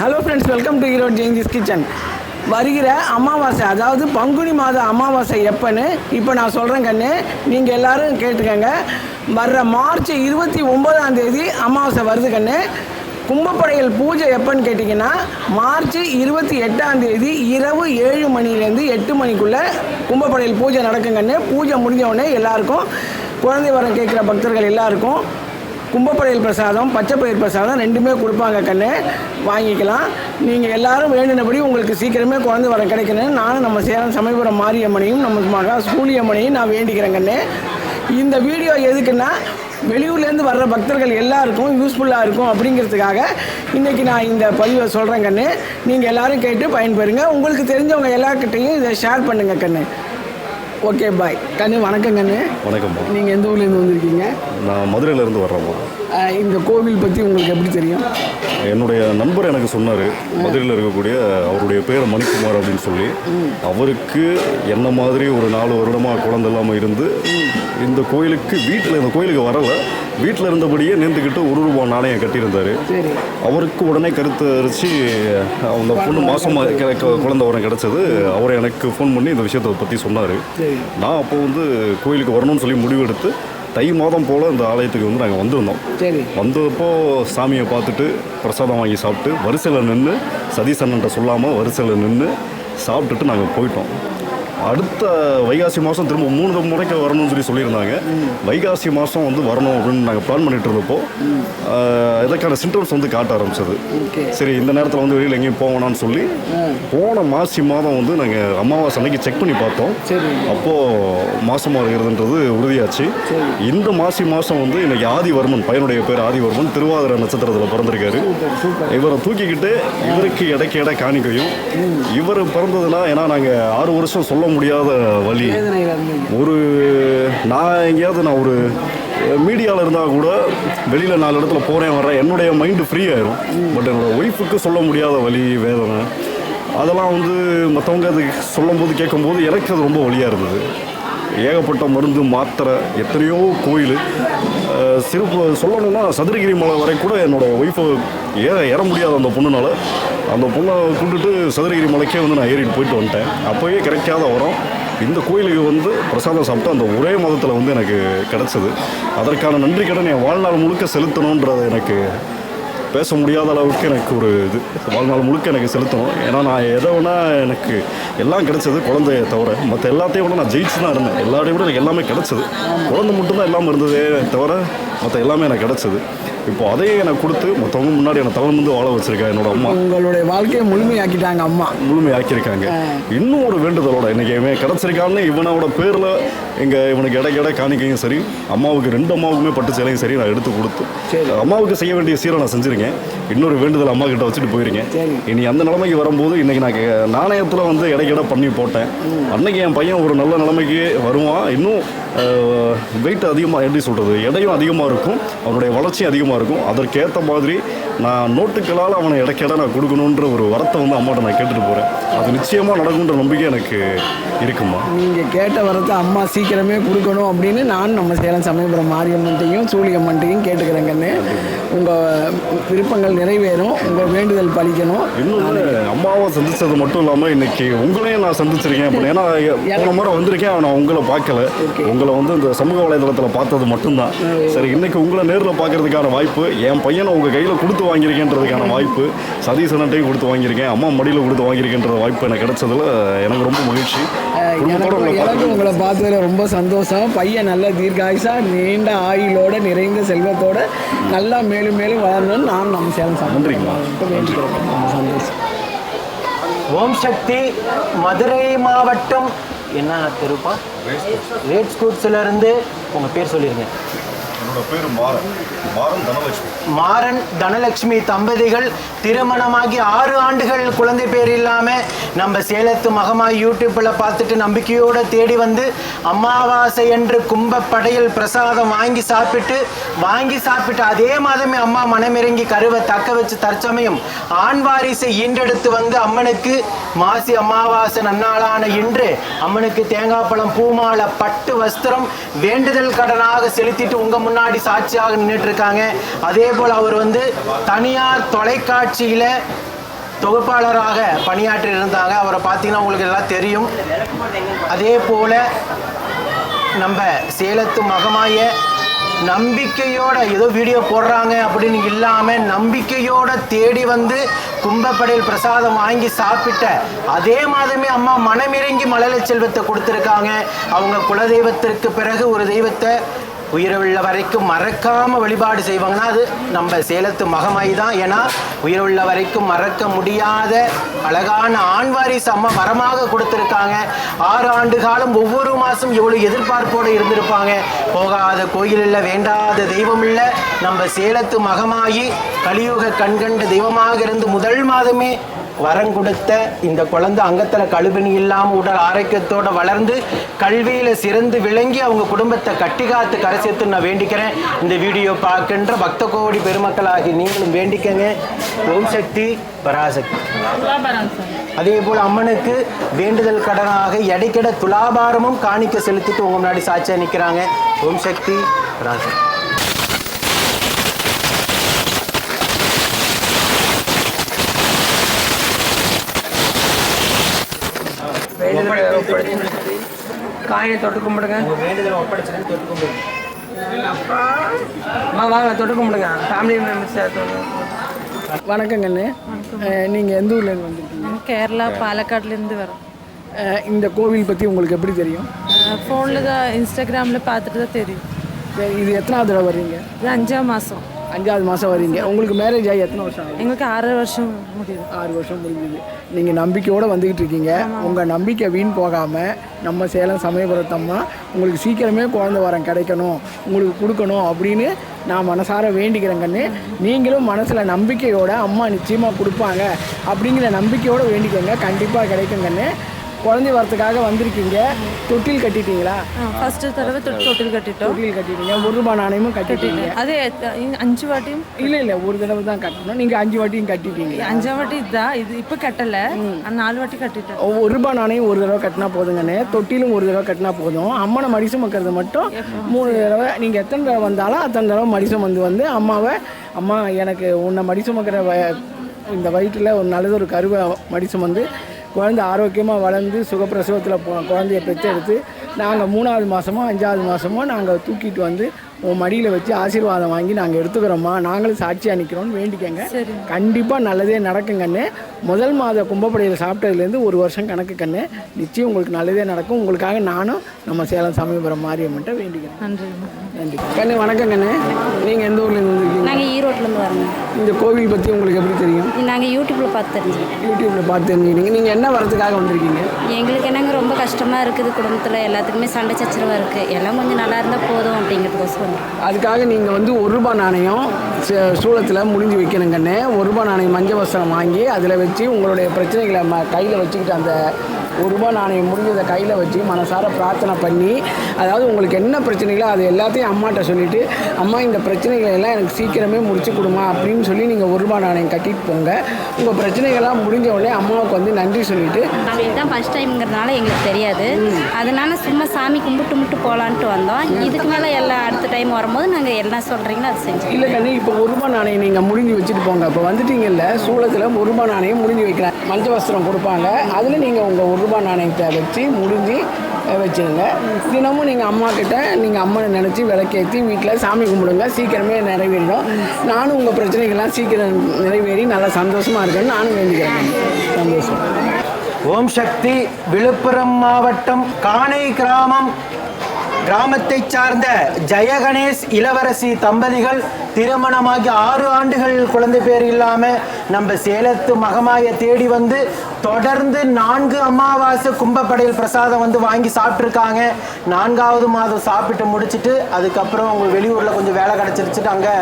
Hello friends welcome to ஹீரோ ஜெயின்ஜிஸ் kitchen வருகிற அமாவாசை அதாவது பங்குனி மாத அமாவாசை எப்போன்னு இப்போ நான் சொல்கிறேன் கண்ணு. நீங்கள் எல்லாரும் கேட்டுக்கங்க. வர்ற மார்ச் இருபத்தி ஒம்பதாம் தேதி அமாவாசை வருது கண்ணு. கும்பப்படையல் பூஜை எப்போன்னு கேட்டிங்கன்னா மார்ச் இருபத்தி எட்டாம் தேதி இரவு ஏழு மணிலேருந்து எட்டு மணிக்குள்ளே கும்பப்படையல் பூஜை நடக்கும் பூஜை முடிஞ்சவுடனே எல்லாருக்கும் குழந்தை வரம் கேட்குற பக்தர்கள் எல்லாருக்கும் கும்பப்படையல் பிரசாதம் பச்சைப்பயிர் பிரசாதம் ரெண்டுமே கொடுப்பாங்க கண்ணு. வாங்கிக்கலாம். நீங்கள் எல்லாரும் வேண்டினபடி உங்களுக்கு சீக்கிரமே குழந்தை வர கிடைக்கணும்னு நானும் நம்ம சேலம் சமயபுரம் மாரியம்மனையும் நம்ம மகா சூழியம்மனையும் நான் வேண்டிக்கிறேன் கண்ணு. இந்த வீடியோ எதுக்குன்னா வெளியூர்லேருந்து வர்ற பக்தர்கள் எல்லாருக்கும் யூஸ்ஃபுல்லாக இருக்கும் அப்படிங்கிறதுக்காக இன்றைக்கி நான் இந்த பதிவை சொல்கிறேன் கண்ணு. நீங்கள் எல்லாரும் கேட்டு பயன்பெறுங்க. உங்களுக்கு தெரிஞ்சவங்க எல்லாருக்கிட்டையும் இதை ஷேர் பண்ணுங்கள் கண்ணு. ஓகே பாய் கண்ணு வணக்கம் கண்ணு. வணக்கம்மா நீங்கள் எந்த ஊர்லேருந்து வந்திருக்கீங்க? நான் மதுரையிலேருந்து வர்றேம்மா இந்த கோவில் பற்றி உங்களுக்கு எப்படி தெரியும்? என்னுடைய நண்பர் எனக்கு சொன்னார் மதுரையில் இருக்கக்கூடிய அவருடைய பேர் மணிக்குமார் அப்படின்னு சொல்லி. அவருக்கு என்ன மாதிரி ஒரு நாலு வருடமாக குழந்தை இல்லாமல் இருந்து இந்த கோயிலுக்கு வீட்டில் இந்த கோயிலுக்கு வரலை. வீட்டில் இருந்தபடியே நேர்ந்துக்கிட்டு ஒரு ரூபா நாணயம் கட்டியிருந்தார். அவருக்கு உடனே கருத்து அரிச்சு அந்த பொண்ணு கிடக்க குழந்தை வரம் கிடச்சது. அவர் எனக்கு ஃபோன் பண்ணி இந்த விஷயத்தை பற்றி சொன்னார். நான் அப்போ வந்து கோயிலுக்கு வரணும்னு சொல்லி முடிவெடுத்து தை மாதம் போல் இந்த ஆலயத்துக்கு வந்து நாங்கள் வந்திருந்தோம். சரி. வந்தப்போ சாமியை பார்த்துட்டு பிரசாதம் வாங்கி சாப்பிட்டு வரிசையில் நின்று சதீசன்ட்ட சொல்லாமல் வரிசையில் நின்று சாப்பிட்டுட்டு நாங்கள் போயிட்டோம். அடுத்த வைகாசி மாதம் திரும்ப மூணு முறைக்கு வரணும்னு சொல்லி சொல்லியிருந்தாங்க. வைகாசி மாதம் வந்து வரணும் அப்படின்னு நாங்கள் பிளான் பண்ணிட்டு இருந்தப்போ இதற்கான சிம்டம்ஸ் வந்து காட்ட ஆரம்பிச்சது. சரி இந்த நேரத்தில் வந்து வெளியில் எங்கேயும் போவேணான்னு சொல்லி போன மாசி மாதம் வந்து நாங்கள் அமாவாசை அன்னைக்கு செக் பண்ணி பார்த்தோம். அப்போது மாசமாக இருக்கிறதுன்றது உறுதியாச்சு. இந்த மாசி மாதம் வந்து இன்னைக்கு ஆதிவர்மன் பையனுடைய பேர் ஆதிவர்மன் திருவாதிரை நட்சத்திரத்தில் பிறந்திருக்காரு. இவரை தூக்கிக்கிட்டு இவருக்கு இடைக்கு இட காணிக்கையும் இவர் பிறந்ததுன்னா ஏன்னா நாங்கள் ஆறு வருஷம் சொல்ல முடியாத வழி. ஒரு நான் எங்கேயாவது நான் ஒரு மீடியாவில் இருந்தால் கூட வெளியில் நாலு இடத்துல போகிறேன் வர்றேன். என்னுடைய மைண்டு ஃப்ரீ ஆயிரும். பட் என்னோடய ஒய்ஃபுக்கு சொல்ல முடியாத வழி வேதனை. அதெல்லாம் வந்து மற்றவங்க அது சொல்லும்போது கேட்கும்போது எனக்கு அது ரொம்ப வழியாக இருந்தது. ஏகப்பட்ட மருந்து மாத்திரை எத்தனையோ கோயில். சிறப்பு சொல்லணும்னா சதுரகிரி மலை வரை கூட என்னோட ஒய்ஃபை ஏற ஏற முடியாத அந்த பொண்ணுனால அந்த பொண்ணை கூப்பிட்டுட்டு சதுரகிரி மலைக்கே வந்து நான் ஏறிட்டு போயிட்டு வந்துட்டேன். அப்போயே கிடைக்காத வரோம். இந்த கோயிலுக்கு வந்து பிரசாதம் சாப்பிட்டு அந்த ஒரே மதத்தில் வந்து எனக்கு கிடச்சிது. அதற்கான நன்றி கடன் என் வாழ்நாள் முழுக்க செலுத்தணுன்றது எனக்கு பேச முடியாத அளவுக்கு எனக்கு ஒரு இது. வாழ்நாள் முழுக்க எனக்கு செலுத்தணும் ஏன்னா நான் எதை வேணா எனக்கு எல்லாம் கிடைச்சது குழந்தைய தவிர மற்ற எல்லாத்தையும் விட நான் ஜெயிச்சு தான் இருந்தேன். எல்லாரையும் விட எனக்கு எல்லாமே கிடச்சிது. குழந்தை மட்டும்தான் இல்லாமல் இருந்ததே தவிர மற்ற எல்லாமே எனக்கு கிடச்சிது. இப்போ அதையே எனக்கு கொடுத்து மற்றவங்க முன்னாடி என்னை தலை வந்து வாழ வச்சிருக்கா என்னோட அம்மா. உங்களுடைய வாழ்க்கையை முழுமையாக்கிட்டாங்க அம்மா. முழுமையாக்கியிருக்காங்க இன்னும் ஒரு வேண்டுதலோட இன்னைக்கு இவன் கிடச்சிருக்கான்னு இவனோட பேரில் எங்கள் இவனுக்கு இட இட காணிக்கையும் சரி அம்மாவுக்கு ரெண்டு அம்மாவுக்குமே பட்டு சேலையும் சரி நான் எடுத்து கொடுத்து. அம்மாவுக்கு செய்ய வேண்டிய சீரை நான் செஞ்சுருக்கேன். இன்னொரு வேண்டுதல் அம்மா கிட்ட வச்சுட்டு போயிருக்கேன். இனி அந்த நிலைமைக்கு வரும்போது இன்னைக்கு நான் நாணயத்தில் வந்து இடைக்கிட பண்ணி போட்டேன். அன்னைக்கு என் பையன் ஒரு நல்ல நிலைமைக்கு வருவான். இன்னும் வெயிட் அதிகமாக எப்படி சொல்கிறது எடையும் அதிகமாக இருக்கும். அவனுடைய வளர்ச்சியும் அதிகமாக இருக்கும். அதற்கேற்ற மாதிரி நான் நோட்டுக்களால் அவனை இடைக்கிட நான் கொடுக்கணுன்ற ஒரு வரத்தை வந்து அம்மாட்ட நான் கேட்டுட்டு போகிறேன் அது நிச்சயமாக நடக்குன்ற நம்பிக்கை எனக்கு இருக்குமா நீங்கள் கேட்ட வரத்தை அம்மா சீக்கிரமே கொடுக்கணும் அப்படின்னு நான் நம்ம சேலம் சமயபுரம் மாரியம்மன்ட்டையும் சூழியம்மன்ட்டையும் கேட்டுக்கிறேன் கண்ணு. உங்கள் விருப்பங்கள் நிறைவேறும். உங்கள் வேண்டுதல் பலிக்கணும் இன்னொன்று அம்மாவை சந்திச்சது மட்டும் இல்லாமல் இன்னைக்கு உங்களையும் நான் சந்திச்சிருக்கேன் அப்படின்னு. ஏன்னா போன முறை வந்திருக்கேன் நான் உங்களை பார்க்கல. உங்களை வந்து இந்த சமூக வலைதளத்தில் பார்த்தது மட்டும்தான். சரி இன்னைக்கு உங்களை நேரில் பார்க்கறதுக்கான வாய்ப்பு என் பையனை உங்கள் கையில் கொடுத்து வாங்கியிருக்கேன்றதுக்கான வாய்ப்பு சதீசனட்டையும் கொடுத்து வாங்கியிருக்கேன். அம்மா மடியில் கொடுத்து வாங்கியிருக்கேன்ற வாய்ப்பு எனக்கு கிடைச்சதுல எனக்கு ரொம்ப மகிழ்ச்சி. எனக்கு உங்களை உங்களை பார்த்ததுல ரொம்ப சந்தோஷம். பையன் நல்ல தீர்காயுசா நீண்ட ஆயுளோட நிறைந்த செல்வத்தோட நல்லா மேலும் மேலும் வளரணும்னு நான் நம்ம சேலம் ரொம்ப சந்தோஷம். ஓம் சக்தி மதுரை மாவட்டம். என்ன தெருப்பா? ரேட் ஸ்கூட்ஸ்ல இருந்து உங்க பேர் சொல்லிருங்க. என்னோட பேர் மாறன். மாறன் தனலட்சுமி. மாறன் தனலட்சுமி தம்பதிகள் திருமணமாகி ஆறு ஆண்டுகள் குழந்தை பேர் இல்லாம நம்ம சேலத்து மகமாய் யூடியூப்ல பார்த்துட்டு நம்பிக்கையோட தேடி வந்து அமாவாசை என்று கும்ப படையில் பிரசாதம் வாங்கி சாப்பிட்டு வாங்கி சாப்பிட்டு அதே மாதமே அம்மா மனமிறங்கி கருவை தக்க வச்சு தற்சமயம் ஆண் வாரிசை ஈண்டெடுத்து வந்து அம்மனுக்கு மாசி அமாவாசை நன்னாளான இன்று அம்மனுக்கு தேங்காய் பழம் பூமாலை பட்டு வஸ்திரம் வேண்டுதல் கடனாக செலுத்திட்டு உங்க முன்னாடி சாட்சியாக நின்றுட்டு இருக்காங்க அதே போல் அவர் வந்து தனியார் தொலைக்காட்சியில் தொகுப்பாளராக பணியாற்றி இருந்தாங்க. அவரை பார்த்தீங்கன்னா உங்களுக்கு எல்லாம் தெரியும். அதே போல நம்ம சேலத்து மகமாய நம்பிக்கையோட ஏதோ வீடியோ போடுறாங்க அப்படின்னு இல்லாம நம்பிக்கையோட தேடி வந்து கும்பப்படையில் பிரசாதம் வாங்கி சாப்பிட்ட அதே மாதமே அம்மா மனமிறங்கி மழலை செல்வத்தை கொடுத்துருக்காங்க. அவங்க குலதெய்வத்திற்கு பிறகு ஒரு தெய்வத்தை உயிருள்ள வரைக்கும் மறக்காம வழிபாடு செய்வாங்கன்னா அது நம்ம சேலத்து மகமாய் தான். ஏன்னா உயிருள்ள வரைக்கும் மறக்க முடியாத அழகான ஆண்வாரி வாரிசு அம்மா வரமாக கொடுத்துருக்காங்க. ஆறு ஆண்டு காலம் ஒவ்வொரு மாதம் எவ்வளோ எதிர்பார்ப்போடு இருந்திருப்பாங்க. போகாத கோயில் இல்லை வேண்டாத தெய்வம் இல்லை. நம்ம சேலத்து மகமாயி கலியுக கண்கண்ட தெய்வமாக இருந்து முதல் மாதமே வரம் கொடுத்த இந்த குழந்தை அங்கத்தில் கழுவினி இல்லாமல் உடல் ஆரோக்கியத்தோடு வளர்ந்து கல்வியில் சிறந்து விளங்கி அவங்க குடும்பத்தை கட்டி காத்து நான் வேண்டிக்கிறேன். இந்த வீடியோ பார்க்கின்ற பக்த கோடி பெருமக்களாகி நீங்களும் வேண்டிக்கங்க. ஓம் சக்தி பராசக்தி. அதே போல் அம்மனுக்கு வேண்டுதல் கடனாக எடைக்கிட துலாபாரமும் காணிக்க செலுத்திட்டு உங்க முன்னாடி சாட்சியாக நிற்கிறாங்க ஓம் சக்தி பராசக்தி. ஒப்படைச்சு காயினை தொட்டு கும்பிடுங்க. வேண்டுதல் ஒப்படைச்சிருந்து தொட்டு அம்மா வாங்க தொட்டு கும்பிடுங்க. ஃபேமிலி மெம்பர்ஸ் வணக்கம். கண்ணு நீங்கள் எந்த ஊர்லேருந்து வந்திருக்கீங்க? கேரளா பாலக்காட்லேருந்து வரோம். இந்த கோவில் பற்றி உங்களுக்கு எப்படி தெரியும்? ஃபோனில் தான் இன்ஸ்டாகிராமில் பார்த்துட்டு தான் தெரியும். இது எத்தனாவது தடவை வர்றீங்க? இது அஞ்சாம் மாதம் அஞ்சாவது மாதம் வர்றீங்க உங்களுக்கு மேரேஜ் ஆகி எத்தனை வருஷம் ஆகுது? எங்களுக்கு ஆறரை வருஷம் முடியுது. ஆறு வருஷம் முடிஞ்சுது. நீங்கள் நம்பிக்கையோடு வந்துக்கிட்டு இருக்கீங்க. உங்கள் நம்பிக்கை வீண் போகாமல் நம்ம சேலம் சமயபுரத்தம்மா உங்களுக்கு சீக்கிரமே குழந்தை வரம் கிடைக்கணும். உங்களுக்கு கொடுக்கணும் அப்படின்னு நான் மனசார வேண்டிக்கிறேன் கண்ணு. நீங்களும் மனசில் நம்பிக்கையோட அம்மா நிச்சயமாக கொடுப்பாங்க அப்படிங்கிற நம்பிக்கையோடு வேண்டிக்கோங்க. கண்டிப்பாக கிடைக்கும் கண்ணு. குழந்தை வரத்துக்காக வந்திருக்கீங்க. தொட்டில் கட்டிட்டீங்களா? ஃபஸ்ட்டு தடவை தொட்டு தொட்டில் கட்டிட்டோம். தொட்டில் கட்டிட்டீங்க. ஒரு ரூபாய் நாணயமும் கட்டிட்டீங்க. அது அஞ்சு வாட்டியும் இல்லை இல்லை ஒரு தடவை தான் கட்டணும். நீங்கள் அஞ்சு வாட்டியும் கட்டிட்டீங்க. அஞ்சாம் வாட்டி இதுதான் இது இப்போ கட்டலை. நாலு வாட்டி கட்டிட்டோம் ஒரு ரூபாய் நாணயம் ஒரு தடவை கட்டினா போதுங்கண்ணே. தொட்டிலும் ஒரு தடவை கட்டினா போதும். அம்மனை மடிசம் வைக்கிறது மட்டும் மூணு தடவை. நீங்கள் எத்தனை தடவை வந்தாலும் அத்தனை தடவை மடிசம் வந்து வந்து அம்மாவை அம்மா எனக்கு உன்னை மடிசம் வைக்கிற வ இந்த வயிற்றில் ஒரு நல்லது ஒரு கருவை மடிசம் வந்து குழந்தை ஆரோக்கியமாக வளர்ந்து சுகப்பிரசவத்தில் போ குழந்தைய பெற்றெடுத்து நாங்கள் மூணாவது மாதமோ அஞ்சாவது மாதமோ நாங்கள் தூக்கிட்டு வந்து உன் மடியில் வச்சு ஆசீர்வாதம் வாங்கி நாங்கள் எடுத்துக்கிறோம்மா. நாங்களும் சாட்சியாக நிற்கிறோம்னு வேண்டிக்கங்க. கண்டிப்பாக நல்லதே நடக்கும் கண்ணு. முதல் மாத கும்பப்படையில் சாப்பிட்டதுலேருந்து ஒரு வருஷம் கணக்கு கண்ணு. நிச்சயம் உங்களுக்கு நல்லதே நடக்கும். உங்களுக்காக நானும் நம்ம சேலம் சமயபுரம் மாரியம்மன்ட்ட வேண்டிக்கிறேன். நன்றி நன்றி. கண்ணு வணக்கம் கண்ணு. நீங்கள் எந்த ஊர்லேருந்து ஈரோட்லேருந்து வரோங்க. இந்த கோவில் பற்றி உங்களுக்கு எப்படி தெரியும்? நாங்கள் யூடியூப்பில் பார்த்து தெரிஞ்சுக்கிட்டோம் யூடியூப்பில் பார்த்து தெரிஞ்சுக்கிட்டீங்க நீங்கள் என்ன வரதுக்காக வந்திருக்கீங்க? எங்களுக்கு என்னங்க ரொம்ப கஷ்டமாக இருக்குது குடும்பத்தில். எல்லாத்துக்குமே சண்டை சச்சரவாக இருக்குது எல்லாம் கொஞ்சம் நல்லா இருந்தால் போதும் அப்படிங்கிறதுக்கோசரம் வந்தோம். அதுக்காக நீங்கள் வந்து ஒரு ரூபாய் நாணயம் சூளத்தில் முடிஞ்சு வைக்கணும் கண்ணு ஒரு ரூபாய் நாணயம் மஞ்சள் வஸ்திரம் வாங்கி அதில் வச்சு உங்களுடைய பிரச்சனைகளை ம கையில் வச்சுக்கிட்டு அந்த ஒரு ரூபாய் நாணயம் முடிஞ்சதை கையில் வச்சு மனசார பிரார்த்தனை பண்ணி அதாவது உங்களுக்கு என்ன பிரச்சனைகளோ அது எல்லாத்தையும் அம்மாட்ட சொல்லிவிட்டு அம்மா இந்த பிரச்சனைகளை எல்லாம் எனக்கு சீக்கிரமே முடிச்சு கொடுமா அப்படின்னு சொல்லி நீங்கள் ஒரு ரூபாய் நாணயம் கட்டிட்டு போங்க. உங்கள் பிரச்சனைகள்லாம் முடிஞ்ச உடனே அம்மாவுக்கு வந்து நன்றி சொல்லிவிட்டு நாங்கள் இதுதான் ஃபஸ்ட் டைம்ங்கிறதுனால எங்களுக்கு தெரியாது. அதனால சும்மா சாமி கும்பிட்டு முட்டு போகலான்ட்டு வந்தோம். இதுக்கு மேலே எல்லாம் அடுத்த டைம் வரும்போது நாங்கள் என்ன சொல்கிறீங்களோ அதை செஞ்சோம். இல்லை கண்ணு இப்போ ஒரு ரூபாய் நாணயம் நீங்கள் முடிஞ்சு வச்சுட்டு போங்க. இப்போ வந்துட்டீங்கல்ல சூளத்தில் ஒரு ரூபாய் நாணயம் முடிஞ்சு வைக்கிறேன். மஞ்ச வஸ்திரம் கொடுப்பாங்க. அதில் நீங்கள் உங்கள் ஒரு ரூபாய் நாணயத்தை வச்சு முடிஞ்சு வச்சுருங்க. தினமும் நீங்கள் அம்மா கிட்ட நீங்கள் அம்மனை நினச்சி விளக்கேற்றி வீட்டில் சாமி கும்பிடுங்க. சீக்கிரமே நிறைவேறிடும். நானும் உங்கள் பிரச்சனைகள்லாம் சீக்கிரம் நிறைவேறி நல்லா சந்தோஷமாக இருக்கேன்னு நானும் வேண்டிக்கிறேன். சந்தோஷம். ஓம் சக்தி விழுப்புரம் மாவட்டம் காணை கிராமம். கிராமத்தை சார்ந்த ஜெயகணேஷ் இளவரசி தம்பதிகள் திருமணமாகி ஆறு ஆண்டுகள் குழந்தை பேர் இல்லாம நம்ம சேலத்து மகமாய தேடி வந்து தொடர்ந்து நான்கு அமாவாசை கும்பப்படையில் பிரசாதம் வந்து வாங்கி சாப்பிட்ருக்காங்க நான்காவது மாதம் சாப்பிட்டு முடிச்சுட்டு அதுக்கப்புறம் அவங்க வெளியூரில் கொஞ்சம் வேலை கிடச்சிருச்சுட்டு அங்கே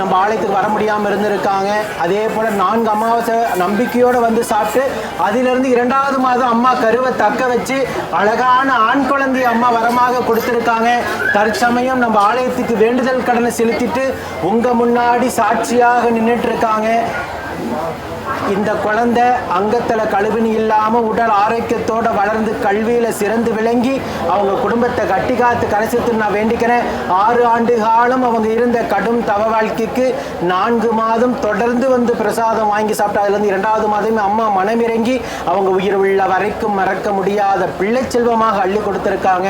நம்ம ஆலயத்துக்கு வர முடியாமல் இருந்திருக்காங்க. அதே போல் நான்கு அமாவாசை நம்பிக்கையோடு வந்து சாப்பிட்டு அதிலிருந்து இரண்டாவது மாதம் அம்மா கருவை தக்க வச்சு அழகான ஆண் குழந்தைய அம்மா வரமாக கொடுத்துருக்காங்க. தற்சமயம் நம்ம ஆலயத்துக்கு வேண்டுதல் கடனை செலுத்திட்டு உங்கள் முன்னாடி சாட்சியாக நின்றுட்டு இருக்காங்க. இந்த குழந்தை அங்கத்தில் கழுவினி இல்லாமல் உடல் ஆரோக்கியத்தோடு வளர்ந்து கல்வியில் சிறந்து விளங்கி அவங்க குடும்பத்தை கட்டி காத்து கடைசித்து நான் வேண்டிக்கிறேன். ஆறு ஆண்டு காலம் அவங்க இருந்த கடும் தவ வாழ்க்கைக்கு நான்கு மாதம் தொடர்ந்து வந்து பிரசாதம் வாங்கி சாப்பிட்டு அதுலேருந்து இரண்டாவது மாதமே அம்மா மனமிறங்கி அவங்க உயிர் உள்ள வரைக்கும் மறக்க முடியாத பிள்ளை செல்வமாக அள்ளி கொடுத்துருக்காங்க.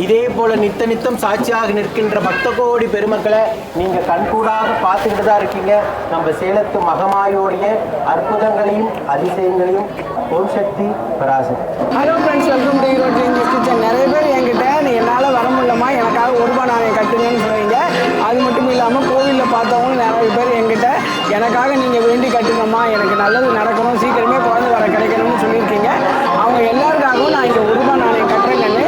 இதே போல நித்த நித்தம் சாட்சியாக நிற்கின்ற பக்த கோடி பெருமக்களை நீங்க கண்கூடாக பார்த்துக்கிட்டு தான் இருக்கீங்க. நம்ம சேலத்து மகமாயோடைய அற்புதங்களையும் அதிசயங்களையும் Om Shakti Parashakti. Hello friends welcome to Erode kitchen நிறைய பேர் என்கிட்ட நீ என்னால் வர முடியலமா எனக்காக ஒரு ரூபாய் நாணயம் கட்டுங்கன்னு சொல்லுவீங்க அது மட்டும் இல்லாமல் கோவிலில் பார்த்தவங்களும் நிறைய பேர் என்கிட்ட எனக்காக நீங்கள் வேண்டி கட்டுங்கம்மா எனக்கு நல்லது நடக்கணும் சீக்கிரமே குழந்தை வர கிடைக்கணும்னு சொல்லியிருக்கீங்க. அவங்க எல்லாருக்காகவும் நான் இங்கே ஒரு ரூபாய் நாணயம் கட்டுறேங்கன்னு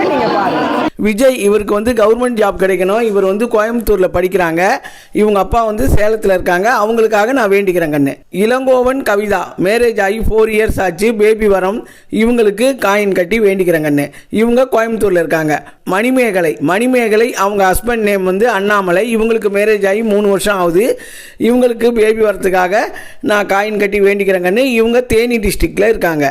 விஜய் இவருக்கு வந்து கவர்மெண்ட் ஜாப் கிடைக்கணும். இவர் வந்து கோயம்புத்தூரில் படிக்கிறாங்க. இவங்க அப்பா வந்து சேலத்தில் இருக்காங்க. அவங்களுக்காக நான் வேண்டிக்கிறேன் கண்ணு. இளங்கோவன் கவிதா மேரேஜ் ஆகி ஃபோர் இயர்ஸ் ஆச்சு. பேபி வரம். இவங்களுக்கு காயின் கட்டி வேண்டிக்கிறேன் கண்ணு. இவங்க கோயம்புத்தூரில் இருக்காங்க. மணிமேகலை மணிமேகலை அவங்க ஹஸ்பண்ட் நேம் வந்து அண்ணாமலை. இவங்களுக்கு மேரேஜ் ஆகி மூணு வருஷம் ஆகுது. இவங்களுக்கு பேபி வரத்துக்காக நான் காயின் கட்டி வேண்டிக்கிறேன் கண்ணு. இவங்க தேனி டிஸ்ட்ரிக்டில் இருக்காங்க.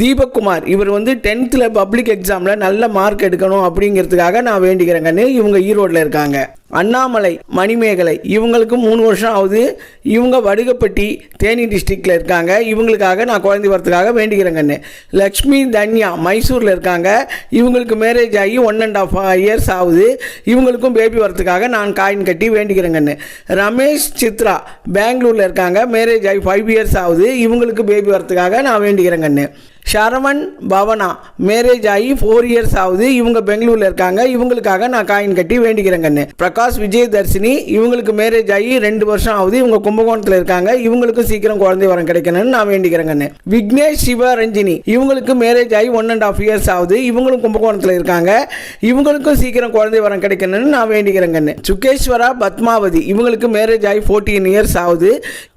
தீபக்குமார் இவர் வந்து டென்த்தில் பப்ளிக் எக்ஸாமில் நல்ல மார்க் எடுக்கணும் அப்படிங்கிறதுக்காக நான் வேண்டிக்கிறேங்கன்னு இவங்க ஈரோட்டில் இருக்காங்க. அண்ணாமலை மணிமேகலை இவங்களுக்கு மூணு வருஷம் ஆகுது. இவங்க வடுகப்பட்டி தேனி டிஸ்ட்ரிக்டில் இருக்காங்க. இவங்களுக்காக நான் குழந்தை வரத்துக்காக வேண்டிக்கிறேன் கண்ணு லக்ஷ்மி தன்யா மைசூரில் இருக்காங்க. இவங்களுக்கு மேரேஜ் ஆகி ஒன் அண்ட் ஆஃப் இயர்ஸ் ஆகுது. இவங்களுக்கும் பேபி வரத்துக்காக நான் காயின் கட்டி வேண்டிக்கிறேன் கண்ணு ரமேஷ் சித்ரா பெங்களூரில் இருக்காங்க. மேரேஜ் ஆகி ஃபைவ் இயர்ஸ் ஆகுது. இவங்களுக்கு பேபி வரத்துக்காக நான் வேண்டிக்கிறேன் கண்ணு ஷரவன் பவனா மேரேஜ் ஆகி ஃபோர் இயர்ஸ் ஆகுது. இவங்க பெங்களூரில் இருக்காங்க. இவங்களுக்காக நான் காயின் கட்டி வேண்டிக்கிறேன் கண்ணு பிரகாஷ் விஜயதர்ஷினி இவங்களுக்கு மேரேஜ் ஆகி ரெண்டு வருஷம் ஆகுது. இவங்க கும்பகோணத்தில் இருக்காங்க. இவங்களுக்கும் சீக்கிரம் குழந்தை வரம் கிடைக்கணும்னு நான் வேண்டிக்கிறேங்கண்ணே விக்னேஷ் சிவரஞ்சினி இவங்களுக்கு மேரேஜ் ஆகி ஒன் அண்ட் ஆஃப் இயர்ஸ் ஆகுது. இவங்களும் கும்பகோணத்தில் இருக்காங்க. இவங்களுக்கும் சீக்கிரம் குழந்தை வரம் கிடைக்கணும்னு நான் வேண்டிக்கிறேங்கண்ணு சுகேஸ்வரா பத்மாவதி இவங்களுக்கு மேரேஜ் ஆகி ஃபோர்டீன் இயர்ஸ் ஆகுது.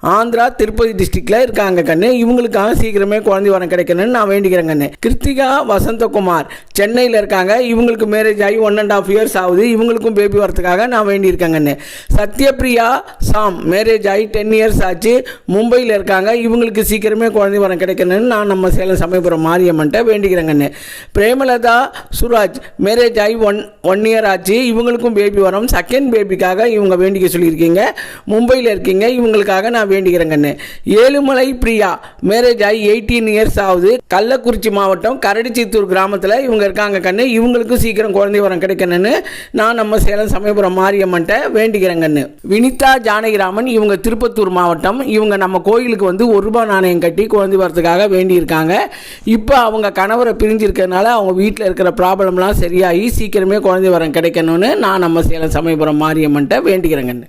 ஆந்திரா திருப்பதி டிஸ்ட்ரிக்டில் இருக்காங்க கண்ணு. இவங்களுக்காக சீக்கிரமே குழந்தை வரம் கிடைக்கணும்னு நான் வேண்டிக்கிறேன் கண்ணு கிருத்திகா வசந்தகுமார் சென்னையில் இருக்காங்க. இவங்களுக்கு மேரேஜ் ஆகி ஒன் அண்ட் ஆஃப் இயர்ஸ் ஆகுது. இவங்களுக்கும் பேபி வரதுக்காக நான் வேண்டியிருக்கேங்கன்னு. சத்யபிரியா சாம் மேரேஜ் ஆகி டென் இயர்ஸ் ஆச்சு. மும்பையில் இருக்காங்க. இவங்களுக்கு சீக்கிரமே குழந்தை வரம் கிடைக்கணும்னு நான் நம்ம சேலம் சமயபுரம் மாரியம்மன்ட்ட வேண்டிக்கிறேங்கன்னு. பிரேமலதா சுராஜ் மேரேஜ் ஆகி ஒன் ஒன் இயர் ஆச்சு. இவங்களுக்கும் பேபி வரும். செகண்ட் பேபிக்காக இவங்க வேண்டிக்க சொல்லியிருக்கீங்க. மும்பையில் இருக்கீங்க. இவங்களுக்காக நான் வேண்டிக்கிறேங்கன்னு. ஏழுமலை பிரியா மேரேஜ் ஆகி எயிட்டீன் இயர்ஸ் ஆகுது. கள்ளக்குறிச்சி மாவட்டம் கரடிச்சித்தூர் கிராமத்தில் இவங்க இருக்காங்க கண்ணு. இவங்களுக்கும் சீக்கிரம் குழந்தை வரம் கிடைக்கணும்னு நான் நம்ம சேலம் சமயபுரம் மாரியம்மன்ட்ட வேண்டிக்கிறேங்கன்னு வினிதா ஜானகிராமன் இவங்க திருப்பத்தூர் மாவட்டம். இவங்க நம்ம கோயிலுக்கு வந்து ஒரு ரூபாய் நாணயம் கட்டி குழந்தை வரத்துக்காக வேண்டியிருக்காங்க. இப்போ அவங்க கணவரை பிரிஞ்சிருக்கிறதுனால அவங்க வீட்டில் இருக்கிற ப்ராப்ளம்லாம் சரியாகி சீக்கிரமே குழந்தை வரம் கிடைக்கணும்னு நான் நம்ம சேலம் சமயபுரம் மாரியம்மன்ட்ட வேண்டிக்கிறேங்கன்னு